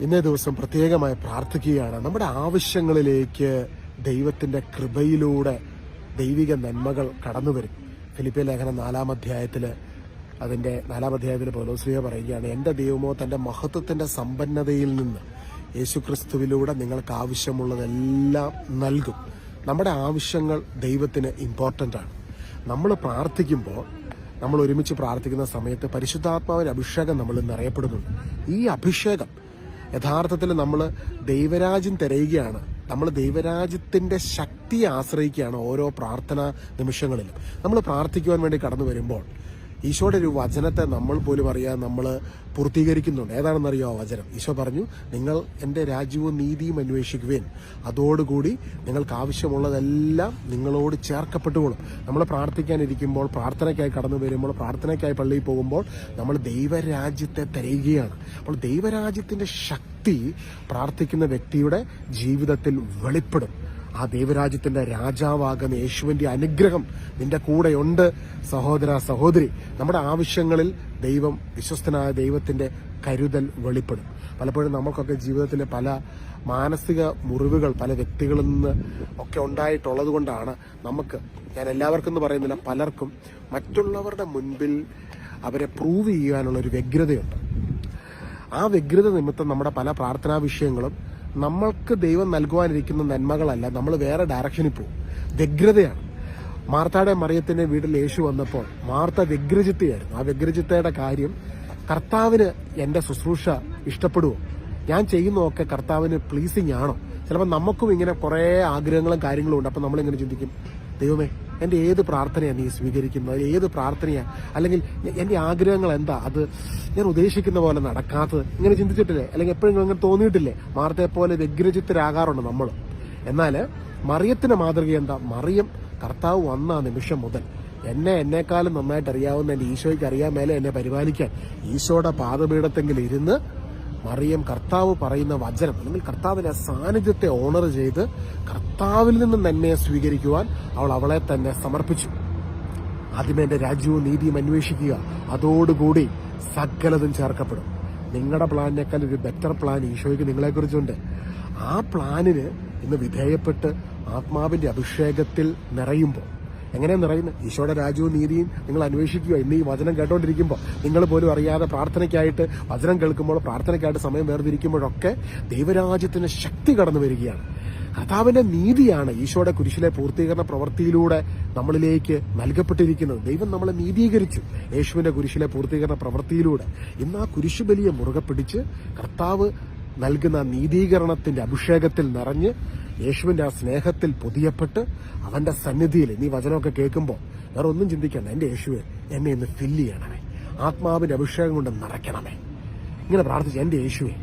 ഇന്നേ ദിവസം പ്രത്യേകമായി പ്രാർത്ഥിക്കുകയാണ്. നമ്മുടെ ആവശ്യങ്ങളിലേക്ക് ദൈവത്തിന്റെ കൃപയിലൂടെ ദൈവിക നന്മകൾ കടന്നു വരും. ഫിലിപ്പിയ ലേഖനം നാലാം അധ്യായത്തിൽ അതിന്റെ നാലാം അധ്യായത്തിൽ പൗലോസ്ലിയ പറയുകയാണ് എന്റെ ദൈവമോ തന്റെ മഹത്വത്തിന്റെ സമ്പന്നതയിൽ നിന്ന് യേശുക്രിസ്തുവിലൂടെ നിങ്ങൾക്ക് ആവശ്യമുള്ളതെല്ലാം നൽകും. നമ്മുടെ ആവശ്യങ്ങൾ ദൈവത്തിന് ഇമ്പോർട്ടന്റ് ആണ്. നമ്മൾ പ്രാർത്ഥിക്കുമ്പോൾ നമ്മൾ ഒരുമിച്ച് പ്രാർത്ഥിക്കുന്ന സമയത്ത് പരിശുദ്ധാത്മാവിന്റെ അഭിഷേകം നമ്മൾ നിറയപ്പെടുന്നുണ്ട് ഈ അഭിഷേകം യഥാർത്ഥത്തിൽ നമ്മൾ ദൈവരാജ്യം തിരയുകയാണ്. നമ്മൾ ദൈവരാജ്യത്തിന്റെ ശക്തിയെ ആശ്രയിക്കുകയാണ് ഓരോ പ്രാർത്ഥനാ നിമിഷങ്ങളിലും. നമ്മൾ പ്രാർത്ഥിക്കുവാൻ വേണ്ടി കടന്നു വരുമ്പോൾ ഈശോയുടെ ഒരു വചനത്തെ നമ്മൾ പോലും അറിയാൻ നമ്മൾ പൂർത്തീകരിക്കുന്നുണ്ട്. ഏതാണെന്നറിയോ ആ വചനം? ഈശോ പറഞ്ഞു നിങ്ങൾ എന്റെ രാജ്യവും നീതിയും അന്വേഷിക്കുവേൻ. അതോടുകൂടി നിങ്ങൾക്ക് ആവശ്യമുള്ളതെല്ലാം നിങ്ങളോട് ചേർക്കപ്പെട്ടുകൊള്ളും. നമ്മൾ പ്രാർത്ഥിക്കാനിരിക്കുമ്പോൾ പ്രാർത്ഥനയ്ക്കായി കടന്നു വരുമ്പോൾ പ്രാർത്ഥനയ്ക്കായി പള്ളിയിൽ പോകുമ്പോൾ നമ്മൾ ദൈവരാജ്യത്തെ തിരയുകയാണ്. അപ്പോൾ ദൈവരാജ്യത്തിന്റെ ശക്തി പ്രാർത്ഥിക്കുന്ന വ്യക്തിയുടെ ജീവിതത്തിൽ വെളിപ്പെടും. ആ ദൈവരാജ്യത്തിന്റെ രാജാവാകുന്ന യേശുവിന്റെ അനുഗ്രഹം നിന്റെ കൂടെയുണ്ട് സഹോദര സഹോദരി. നമ്മുടെ ആവശ്യങ്ങളിൽ ദൈവം വിശ്വസ്തനായ ദൈവത്തിന്റെ കരുതൽ വെളിപ്പെടും. പലപ്പോഴും നമുക്കൊക്കെ ജീവിതത്തിലെ പല മാനസിക മുറിവുകൾ പല വ്യക്തികളിൽ നിന്ന് ഒക്കെ ഉണ്ടായിട്ടുള്ളത് കൊണ്ടാണ് നമുക്ക് ഞാൻ എല്ലാവർക്കും എന്ന് പറയുന്നില്ല പലർക്കും മറ്റുള്ളവരുടെ മുൻപിൽ അവരെ പ്രൂവ് ചെയ്യാനുള്ള ഒരു വ്യഗ്രതയുണ്ട്. ആ വ്യഗ്രത നിമിത്തം നമ്മുടെ പല പ്രാർത്ഥനാ വിഷയങ്ങളും നമ്മൾക്ക് ദൈവം നൽകുവാനിരിക്കുന്ന നന്മകളല്ല. നമ്മൾ വേറെ ഡയറക്ഷനിൽ പോകും. വ്യഗ്രതയാണ്. മാർത്താടെ മറിയത്തിന്റെ വീട്ടിൽ യേശു വന്നപ്പോൾ മാർത്ത വ്യഗ്രചിത്തയായിരുന്നു. ആ വ്യഗ്രചിത്തയുടെ കാര്യം കർത്താവിന് എന്റെ ശുശ്രൂഷ ഇഷ്ടപ്പെടുവോ? ഞാൻ ചെയ്യുന്നതൊക്കെ കർത്താവിന് പ്ലീസിങ് ആണോ? ചിലപ്പോൾ നമുക്കും ഇങ്ങനെ കുറേ ആഗ്രഹങ്ങളും കാര്യങ്ങളും ഉണ്ട്. അപ്പം നമ്മളിങ്ങനെ ചിന്തിക്കും ദൈവമേ എന്റെ ഏത് പ്രാർത്ഥനയാണ് നീ സ്വീകരിക്കുന്നത്? ഏത് പ്രാർത്ഥനയാണ് അല്ലെങ്കിൽ എന്റെ ആഗ്രഹങ്ങൾ എന്താ? അത് ഞാൻ ഉദ്ദേശിക്കുന്ന പോലെ നടക്കാത്തത്. ഇങ്ങനെ ചിന്തിച്ചിട്ടില്ലേ? അല്ലെങ്കിൽ എപ്പോഴെങ്കിലും അങ്ങനെ തോന്നിയിട്ടില്ലേ? മാർത്തെ പോലെ വ്യഗ്രചിത്തരാകാറുണ്ട് നമ്മൾ. എന്നാൽ മറിയത്തിന്റെ മാതൃക എന്താ? മറിയം കർത്താവ് വന്ന ആ നിമിഷം മുതൽ എന്നെ എന്നെക്കാളും നന്നായിട്ട് അറിയാവുന്ന എന്റെ ഈശോയ്ക്ക് അറിയാൻ മേലെ എന്നെ പരിപാലിക്കാൻ ഈശോയുടെ പാദപീഠത്തെങ്കിൽ ഇരുന്ന് മറിയം കർത്താവ് പറയുന്ന വചനം അല്ലെങ്കിൽ കർത്താവിന്റെ സാന്നിധ്യത്തെ ഓണർ ചെയ്ത് കർത്താവിൽ നിന്ന് തന്നെ സ്വീകരിക്കുവാൻ അവൾ അവളെ തന്നെ സമർപ്പിച്ചു. ആദ്യമേ എന്റെ രാജ്യവും നീതിയും അന്വേഷിക്കുക. അതോടുകൂടി സകലതും ചേർക്കപ്പെടും. നിങ്ങളുടെ പ്ലാനിനേക്കാൾ ഒരു ബെറ്റർ പ്ലാൻ ഈശോയ്ക്ക് നിങ്ങളെക്കുറിച്ചുണ്ട്. ആ പ്ലാനിന് ഇന്ന് വിധേയപ്പെട്ട് ആത്മാവിന്റെ അഭിഷേകത്തിൽ നിറയുമ്പോൾ എങ്ങനെയാ നിറയുന്നത് ഈശോയുടെ രാജ്യവും നീതിയും നിങ്ങൾ അന്വേഷിക്കുക. ഇന്ന് ഈ വചനം കേട്ടോണ്ടിരിക്കുമ്പോൾ നിങ്ങൾ പോലും അറിയാതെ പ്രാർത്ഥനയ്ക്കായിട്ട് വചനം കേൾക്കുമ്പോൾ പ്രാർത്ഥനയ്ക്കായിട്ട് സമയം വേർതിരിക്കുമ്പോഴൊക്കെ ദൈവരാജ്യത്തിന് ശക്തി കടന്നു വരികയാണ്. കർത്താവിന്റെ നീതിയാണ് ഈശോയുടെ കുരിശിലെ പൂർത്തീകരണ പ്രവൃത്തിയിലൂടെ നമ്മളിലേക്ക് നൽകപ്പെട്ടിരിക്കുന്നത്. ദൈവം നമ്മളെ നീതീകരിച്ചു യേശുവിന്റെ കുരിശിലെ പൂർത്തീകരണ പ്രവൃത്തിയിലൂടെ. ഇന്ന് ആ കുരിശുബലിയെ മുറുകെ പിടിച്ച് കർത്താവ് നൽകുന്ന നീതീകരണത്തിന്റെ അഭിഷേകത്തിൽ നിറഞ്ഞ് യേശുവിന്റെ ആ സ്നേഹത്തിൽ പൊതിയപ്പെട്ട് അവന്റെ സന്നിധിയിൽ നീ വചനമൊക്കെ കേൾക്കുമ്പോൾ വേറെ ഒന്നും ചിന്തിക്കണ്ട. എന്റെ യേശുവെ എന്നെ ഇന്ന് ഫില്ല് ചെയ്യണമേ. ആത്മാവിന്റെ അഭിഷേകം കൊണ്ട് നിറയ്ക്കണമേ ഇങ്ങനെ പ്രാർത്ഥിച്ചു എന്റെ യേശുവെ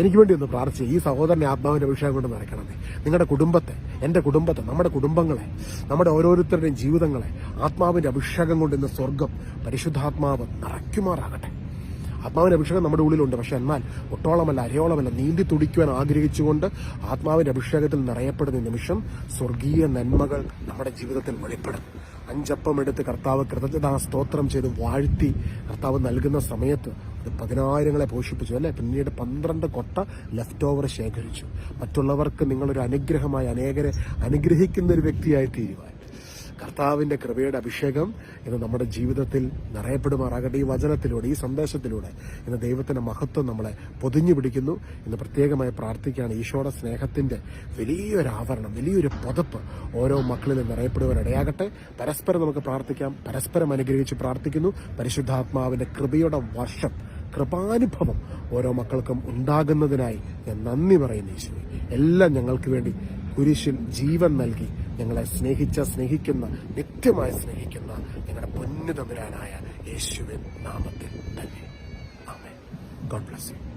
എനിക്ക് വേണ്ടി ഒന്ന് പ്രാർത്ഥിച്ച് ഈ സഹോദരനെ ആത്മാവിന്റെ അഭിഷേകം കൊണ്ട് നിറയ്ക്കണമേ നിങ്ങളുടെ കുടുംബത്തെ എന്റെ കുടുംബത്തെ നമ്മുടെ കുടുംബങ്ങളെ നമ്മുടെ ഓരോരുത്തരുടെയും ജീവിതങ്ങളെ ആത്മാവിന്റെ അഭിഷേകം കൊണ്ട് ഇന്ന് സ്വർഗം പരിശുദ്ധാത്മാവ് നിറയ്ക്കുമാറാകട്ടെ. ആത്മാവിന്റെ അഭിഷേകം നമ്മുടെ ഉള്ളിലുണ്ട്. പക്ഷെ എന്നാൽ ഒട്ടോളമല്ല അരയോളമല്ല നീന്തി തുടിക്കുവാൻ ആഗ്രഹിച്ചുകൊണ്ട് ആത്മാവിന്റെ അഭിഷേകത്തിൽ നിറയപ്പെടുന്ന നിമിഷം സ്വർഗീയ നന്മകൾ നമ്മുടെ ജീവിതത്തിൽ വെളിപ്പെടും. അഞ്ചപ്പം എടുത്ത് കർത്താവ് കൃതജ്ഞതാ സ്തോത്രം ചെയ്ത് വാഴ്ത്തി കർത്താവ് നൽകുന്ന സമയത്ത് അത് പതിനായിരങ്ങളെ പോഷിപ്പിച്ചു. അല്ലെ? പിന്നീട് പന്ത്രണ്ട് കൊട്ട ലെഫ്റ്റ് ഓവർ ശേഖരിച്ചു. മറ്റുള്ളവർക്ക് നിങ്ങളൊരു അനുഗ്രഹമായി അനേകരെ അനുഗ്രഹിക്കുന്ന ഒരു വ്യക്തിയായി തീരുവാൻ. കർത്താവിന്റെ കൃപയുടെ അഭിഷേകം ഇന്ന് നമ്മുടെ ജീവിതത്തിൽ നിറയപ്പെടുമാറാകട്ടെ. ഈ വചനത്തിലൂടെ ഈ സന്ദേശത്തിലൂടെ ഇന്ന് ദൈവത്തിന്റെ മഹത്വം നമ്മളെ പൊതിഞ്ഞു പിടിക്കുന്നു. ഇന്ന് പ്രത്യേകമായി പ്രാർത്ഥിക്കുകയാണ് ഈശോയുടെ സ്നേഹത്തിന്റെ വലിയൊരു ആവരണം വലിയൊരു പുതപ്പ് ഓരോ മക്കളിലും നിറയപ്പെടുവാനിടയാകട്ടെ പരസ്പരം നമുക്ക് പ്രാർത്ഥിക്കാം. പരസ്പരം അനുഗ്രഹിച്ച് പ്രാർത്ഥിക്കുന്നു. പരിശുദ്ധാത്മാവിന്റെ കൃപയുടെ വർഷം കൃപാനുഭവം ഓരോ മക്കൾക്കും ഉണ്ടാകുന്നതിനായി ഞാൻ നന്ദി പറയുന്നു ഈശോ എല്ലാം ഞങ്ങൾക്ക് വേണ്ടി കുരിശിൽ ജീവൻ നൽകി ഞങ്ങളെ സ്നേഹിച്ച സ്നേഹിക്കുന്ന നിത്യമായി സ്നേഹിക്കുന്ന ഞങ്ങളുടെ പൊന്നു തമ്പുരാനായ യേശുവിൻ നാമത്തിൽ തന്നെ. ആമേ ഗോഡ് ബ്ലസ് യു